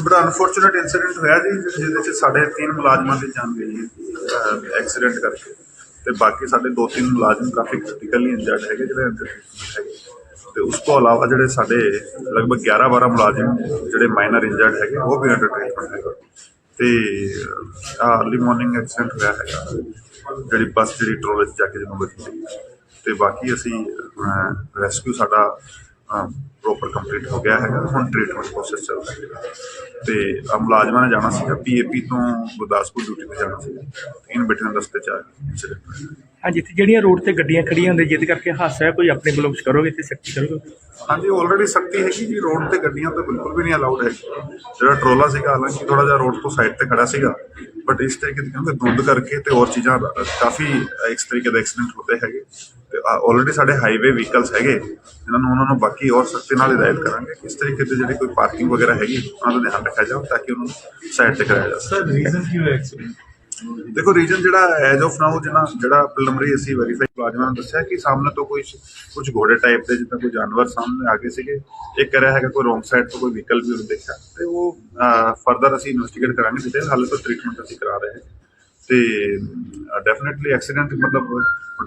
ਤੇ ਬੜਾ unfortunate incident ਹੋਇਆ ਜੀ, ਜਿਹਦੇ ਚ ਸਾਡੇ ਤਿੰਨ ਮੁਲਾਜ਼ਮਾਂ ਦੀ ਜਾਨ ਗਈ ਐਕਸੀਡੈਂਟ ਕਰਕੇ। ਤੇ ਬਾਕੀ ਸਾਡੇ ਦੋ ਤਿੰਨ ਮੁਲਾਜ਼ਮ ਕਾਫੀ ਕ੍ਰਿਟੀਕਲੀ ਇੰਜਰਡ ਹੈਗੇ, ਜਿਹੜੇ ਅੰਦਰ ਹੈਗੇ। ਤੇ ਉਸ ਤੋਂ ਇਲਾਵਾ ਜਿਹੜੇ ਸਾਡੇ ਲਗਭਗ 11 12 ਮੁਲਾਜ਼ਮ, ਜਿਹੜੇ ਮਾਈਨਰ ਇੰਜਰਡ ਹੈਗੇ, ਉਹ ਵੀ ਅੰਡਰ ਟ੍ਰੀਟਮੈਂਟ ਹੈਗੇ। ਤੇ ਅਰਲੀ ਮਾਰਨਿੰਗ ਐਕਸੀਡੈਂਟ ਹੋਇਆ ਹੈਗਾ, ਜਿਹੜੀ ਬੱਸ ਜਿਹੜੀ ਟਰੋਲੇ 'ਚ ਜਾ ਕੇ ਜਿਹਨੂੰ ਵੱਜੀ। ਤੇ ਬਾਕੀ ਅਸੀਂ ਰੈਸਕਿਊ ਸਾਡਾ ਪ੍ਰੋਪਰ ਕੰਪਲੀਟ ਹੋ ਗਿਆ ਹੈਗਾ ਹੁਣ ਟ੍ਰੀਟਮੈਂਟ ਪ੍ਰੋਸੈਸ ਚੱਲ ਰਿਹਾ ਹੈ। ਤੇ ਆਹ ਮੁਲਾਜ਼ਮਾਂ ਨੇ ਜਾਣਾ ਸੀਗਾ ਪੀਏਪੀ ਤੋਂ ਗੁਰਦਾਸਪੁਰ ਡਿਊਟੀ ਤੇ ਜਾਣਾ ਸੀਗਾ। ਇਨ ਬਿਟਵੀਨ ਰਸਤੇ ਚ ਆ। ਹਾਂਜੀ ਤੇ ਜਿਹੜੀਆਂ ਰੋਡ ਤੇ ਗੱਡੀਆਂ ਖੜੀਆਂ ਹੁੰਦੀਆਂ ਜਿਹਦੇ ਕਰਕੇ ਹਾਦਸਾ ਹੈ ਕੋਈ ਆਪਣੇ ਵੱਲੋਂ ਕਰੋਗੇ ਤੇ ਸਖਤੀ ਕਰੋਗੇ? ਹਾਂਜੀ ਆਲਰੇਡੀ ਸਖਤੀ ਹੈਗੀ ਜੀ ਰੋਡ ਤੇ ਗੱਡੀਆਂ ਤਾਂ ਬਿਲਕੁਲ ਵੀ ਨਹੀਂ ਅਲਾਉਡ ਹੈ ਜਿਹੜਾ ਟਰੋਲਾ ਸੀਗਾ ਹਾਲਾਂਕਿ ਥੋੜਾ ਜਿਹਾ ਰੋਡ ਤੋਂ ਸਾਈਡ ਤੇ ਖੜਾ ਸੀਗਾ ਬਟ ਇਸ ਤਰੀਕੇ ਦੀ ਕਹਿੰਦੇ ਧੁੰਦ ਕਰਕੇ ਤੇ ਹੋਰ ਚੀਜ਼ਾਂ ਕਾਫੀ ਇਸ ਤਰੀਕੇ ਦੇ ਐਕਸੀਡੈਂਟ ਹੁੰਦੇ ਹੈਗੇ। ਆਲਰੇਡੀ ਸਾਡੇ ਹਾਈਵੇ ਵਹੀਕਲਸ ਹੈਗੇ। ਇਹਨਾਂ ਨੂੰ ਉਹਨਾਂ ਨੂੰ ਬਾਕੀ ਹੋਰ ਸਖਤੀ ਨਾਲ ਹਦਾਇਤ ਕਰਾਂਗੇ। ਕਿ ਇਸ ਤਰੀਕੇ ਤੇ ਜਿਹੜੀ ਕੋਈ ਪਾਰਕਿੰਗ ਵਗੈਰਾ ਹੈਗੀ ਉਹਨਾਂ ਦਾ ਧਿਆਨ ਰੱਖਿਆ ਜਾਵੇ ਤਾਂ ਕਿ ਉਹਨਾਂ ਨੂੰ ਸਾਈਡ ਤੇ ਕਰਾਇਆ ਜਾ ਸਕੇ। ਸਰ ਰੀਜ਼ਨ ਕੀ ਹੋਇਆ ਐਕਸੀਡੈਂਟ ਦੇਖੋ ਰੀਜਨ ਜਿਹੜਾ ਐਜ ਆਫ ਨਾਓ ਜਿਹੜਾ ਜਿਹੜਾ ਪ੍ਰੀਲਿਮਿਨਰੀ ਅਸੀਂ ਵੈਰੀਫਾਈ ਮੁਲਾਜ਼ਮਾਂ ਨੇ ਦੱਸਿਆ ਕਿ ਸਾਹਮਣੇ ਤੋਂ ਕੋਈ ਕੁਝ ਘੋੜੇ ਟਾਈਪ ਦੇ ਜਿੱਦਾਂ ਕੋਈ ਜਾਨਵਰ ਸਾਹਮਣੇ ਆ ਗਏ ਸੀਗੇ। ਇੱਕ ਕਰਿਆ ਹੈਗਾ ਕੋਈ ਰੋਂਗ ਸਾਈਡ ਤੋਂ ਕੋਈ ਵਹੀਕਲ ਵੀ ਉਹਨੇ ਦੇਖਿਆ ਤੇ ਉਹ ਫਰਦਰ ਅਸੀਂ ਇਨਵੈਸਟੀਗੇਟ ਕਰਾਂਗੇ ਡਿਟੇਲ ਹਾਲੇ ਤਾਂ ਟ੍ਰੀਟਮੈਂਟ ਅਸੀਂ ਕਰਾ ਰਹੇ ਹਾਂ। ਤੇ ਡੈਫੀਨਿਟਲੀ ਐਕਸੀਡੈਂਟ ਮਤਲਬ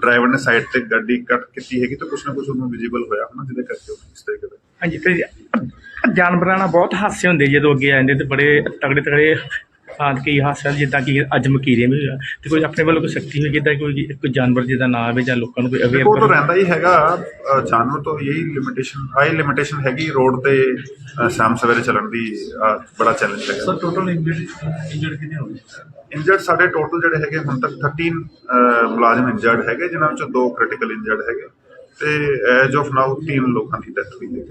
ਡਰਾਈਵਰ ਨੇ ਸਾਈਡ ਤੇ ਗੱਡੀ ਕੱਟ ਕੀਤੀ ਹੈਗੀ ਤਾਂ ਕੁਛ ਨਾ ਕੁਛ ਉਹਨੂੰ ਵਿਜ਼ੀਬਲ ਹੋਇਆ ਹੋਣਾ ਜਿਹਦੇ ਕਰਕੇ ਉਹ ਇਸ ਤਰੀਕੇ ਦਾ ਹਾਂਜੀ ਤੇ ਜਾਨਵਰਾਂ ਨਾਲ ਬਹੁਤ ਹਾਸੇ ਹੁੰਦੇ ਜਦੋਂ ਅੱਗੇ ਆ ਜਾਂਦੇ ਤੇ ਬੜੇ ਤਗੜੇ ਤਗੜੇ ਆਦ ਕੀ ਹਾਦਸੇ ਜਿੱਦਾਂ ਕਿ ਅੱਜ ਮਕੀਰੇ ਵੀ ਹੋਇਆ ਤੇ ਕੋਈ ਆਪਣੇ ਵੱਲੋਂ ਕੋਈ ਸਖਤੀ ਹੋਈ ਜਿੱਦਾਂ ਕੋਈ ਕੋਈ ਜਾਨਵਰ ਜਿਹਦਾ ਨਾ ਆਵੇ ਜਾਂ ਲੋਕਾਂ ਨੂੰ ਕੋਈ ਅਵੇਅਰ ਉਹ ਤਾਂ ਕਰੋ ਰਹਿੰਦਾ ਹੀ ਹੈਗਾ। ਅ, ਜਾਨਵਰ ਤੋਂ ਇਹੀ ਲਿਮਿਟੇਸ਼ਨ ਆਈ ਲਿਮਿਟੇਸ਼ਨ ਹੈਗੀ ਰੋਡ ਤੇ ਅ, ਸ਼ਾਮ ਸਵੇਰੇ ਚੱਲਣ ਦੀ ਅ, ਬੜਾ ਚੈਲੰਜ ਹੈਗਾ। ਸਰ ਟੋਟਲ ਇੰਜਰਡ ਇੰਜਰਡ ਕਿੰਨੇ ਹੋ ਗਏ? ਇੰਜਰਡ ਸਾਡੇ ਟੋਟਲ ਜਿਹੜੇ ਹੈਗੇ ਹੁਣ ਤੱਕ 13 ਅਹ, ਮੁਲਾਜ਼ਮ ਇੰਜਰਡ ਹੈਗੇ ਜਿਨ੍ਹਾਂ ਵਿੱਚੋਂ ਦੋ ਕ੍ਰਿਟੀਕਲ ਇੰਜਰਡ ਹੈਗੇ। ਤੇ ਐਜ ਆਫ ਨਾਓ ਤਿੰਨ ਲੋਕਾਂ ਦੀ ਡੈਥ ਹੋਈ ਹੈ।